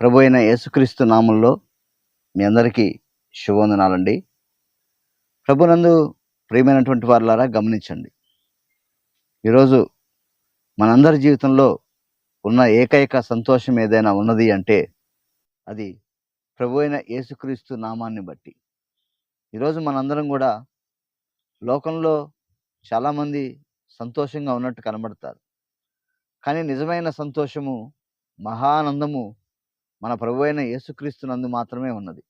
ప్రభు అయిన యేసుక్రీస్తు నామంలో మీ అందరికీ శుభవందనాలండి. ప్రభునందు ప్రియమైనటువంటి వారులారా గమనించండి. ఈరోజు మనందరి జీవితంలో ఉన్న ఏకైక సంతోషం ఏదైనా ఉన్నది అంటే అది ప్రభు అయిన యేసుక్రీస్తు నామాన్ని బట్టి. ఈరోజు మనందరం కూడా లోకంలో చాలామంది సంతోషంగా ఉన్నట్టు కనబడతారు. కానీ నిజమైన సంతోషము మహానందము మన ప్రభు అయిన యేసుక్రీస్తు నందు మాత్రమే ఉన్నది.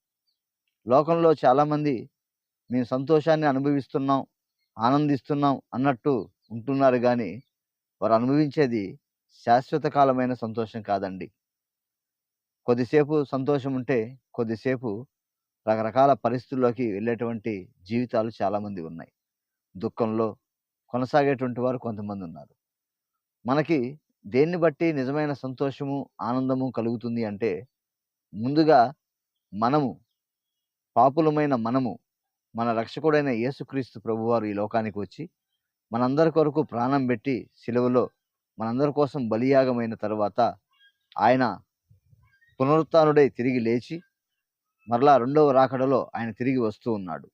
లోకంలో చాలామంది మేము సంతోషాన్ని అనుభవిస్తున్నాం ఆనందిస్తున్నాం అన్నట్టు ఉంటున్నారు కానీ వారు అనుభవించేది శాశ్వత కాలమైన సంతోషం కాదండి. కొద్దిసేపు సంతోషం ఉంటే కొద్దిసేపు రకరకాల పరిస్థితుల్లోకి వెళ్ళేటువంటి జీవితాలు చాలామంది ఉన్నాయి. దుఃఖంలో కొనసాగేటువంటి వారు కొంతమంది ఉన్నారు. మనకి దేన్ని బట్టి నిజమైన సంతోషము ఆనందము కలుగుతుంది అంటే ముందుగా మనము పాపులమైన మనము మన రక్షకుడైన యేసుక్రీస్తు ప్రభువారు ఈ లోకానికి వచ్చి మనందరి కొరకు ప్రాణం పెట్టి సిలువలో మనందరి కోసం బలియాగమైన తర్వాత ఆయన పునరుత్డై తిరిగి లేచి మరలా రెండవ రాకడలో ఆయన తిరిగి వస్తూ ఉన్నాడు.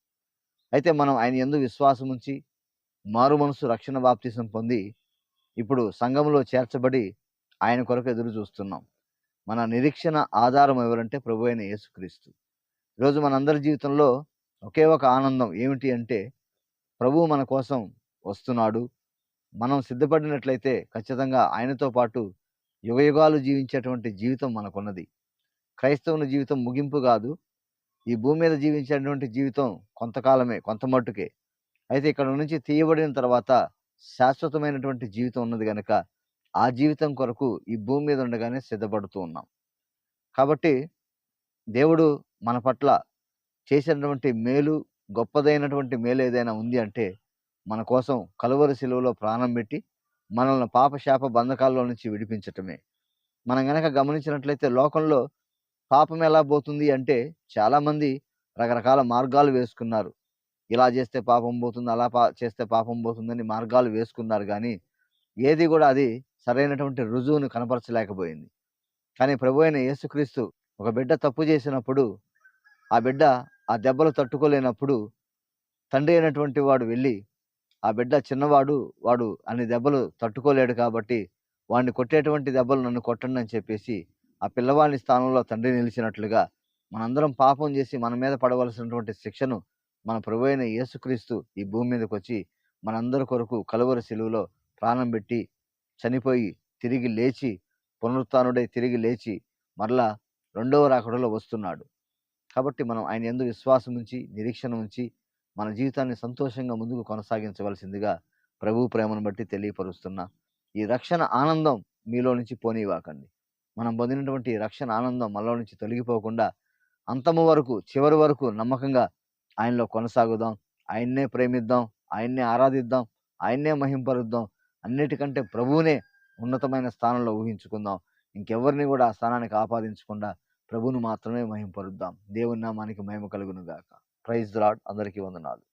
అయితే మనం ఆయన ఎందు విశ్వాసం ఉంచి మారు మనసు రక్షణ బాప్తీసం పొంది ఇప్పుడు సంఘంలో చేర్చబడి ఆయన కొరకు ఎదురు చూస్తున్నాం. మన నిరీక్షణ ఆధారం ఎవరంటే ప్రభు అయిన యేసుక్రీస్తు. ఈరోజు మనందరి జీవితంలో ఒకే ఒక ఆనందం ఏమిటి అంటే ప్రభు మన కోసం వస్తున్నాడు. మనం సిద్ధపడినట్లయితే ఖచ్చితంగా ఆయనతో పాటు యుగయుగాలు జీవించేటువంటి జీవితం మనకున్నది. క్రైస్తవుని జీవితం ముగింపు కాదు. ఈ భూమి మీద జీవించేటువంటి జీవితం కొంతకాలమే కొంత మట్టుకే. అయితే ఇక్కడ నుంచి తీయబడిన తర్వాత శాశ్వతమైనటువంటి జీవితం ఉన్నది కనుక ఆ జీవితం కొరకు ఈ భూమి మీద ఉండగానే సిద్ధపడుతూ ఉన్నాం. కాబట్టి దేవుడు మన పట్ల చేసినటువంటి మేలు గొప్పదైనటువంటి మేలు ఏదైనా ఉంది అంటే మన కోసం కలువరి శిలువలో ప్రాణం పెట్టి మనల్ని పాప శాప బంధకాల్లో నుంచి విడిపించటమే. మనం గనక గమనించినట్లయితే లోకంలో పాపం ఎలా పోతుంది అంటే చాలామంది రకరకాల మార్గాలు వేసుకున్నారు. ఇలా చేస్తే పాపం పోతుంది అలా పా చేస్తే పాపం పోతుందని మార్గాలు వేసుకున్నారు కానీ ఏది కూడా అది సరైనటువంటి రుజువును కనపరచలేకపోయింది. కానీ ప్రభు అయిన యేసుక్రీస్తు ఒక బిడ్డ తప్పు చేసినప్పుడు ఆ బిడ్డ ఆ దెబ్బలు తట్టుకోలేనప్పుడు తండ్రి అయినటువంటి వాడు వెళ్ళి ఆ బిడ్డ చిన్నవాడు వాడు అన్ని దెబ్బలు తట్టుకోలేడు కాబట్టి వాడిని కొట్టేటువంటి దెబ్బలు నన్ను కొట్టండి అని చెప్పేసి ఆ పిల్లవాడి స్థానంలో తండ్రి నిలిచినట్లుగా మనందరం పాపం చేసి మన మీద పడవలసినటువంటి శిక్షను మన ప్రభు అయిన యేసుక్రీస్తు ఈ భూమి మీదకి వచ్చి మనందరి కొరకు కలువరి శిలువలో ప్రాణం పెట్టి చనిపోయి తిరిగి లేచి పునరుత్నుడై తిరిగి లేచి మరలా రెండవ రాకడలో వస్తున్నాడు. కాబట్టి మనం ఆయన ఎందు విశ్వాసం ఉంచి నిరీక్షణ ఉంచి మన జీవితాన్ని సంతోషంగా ముందుకు కొనసాగించవలసిందిగా ప్రభు ప్రేమను బట్టి తెలియపరుస్తున్నా ఈ రక్షణ ఆనందం మీలో నుంచి పోనీవాకండి. మనం పొందినటువంటి రక్షణ ఆనందం మనలో నుంచి తొలగిపోకుండా అంతము వరకు చివరి వరకు నమ్మకంగా ఆయనలో కొనసాగుదాం ఆయన్నే ప్రేమిద్దాం ఆయన్నే ఆరాధిద్దాం ఆయన్నే మహింపరుద్దాం. అన్నిటికంటే ప్రభువునే ఉన్నతమైన స్థానంలో ఊహించుకుందాం. ఇంకెవరిని కూడా ఆ స్థానానికి ఆపాదించకుండా ప్రభువును మాత్రమే మహింపరుద్దాం. దేవుని నామానికి మహిమ కలుగును గాక ప్రైజ్ రాడ్ అందరికీ వందనాలు.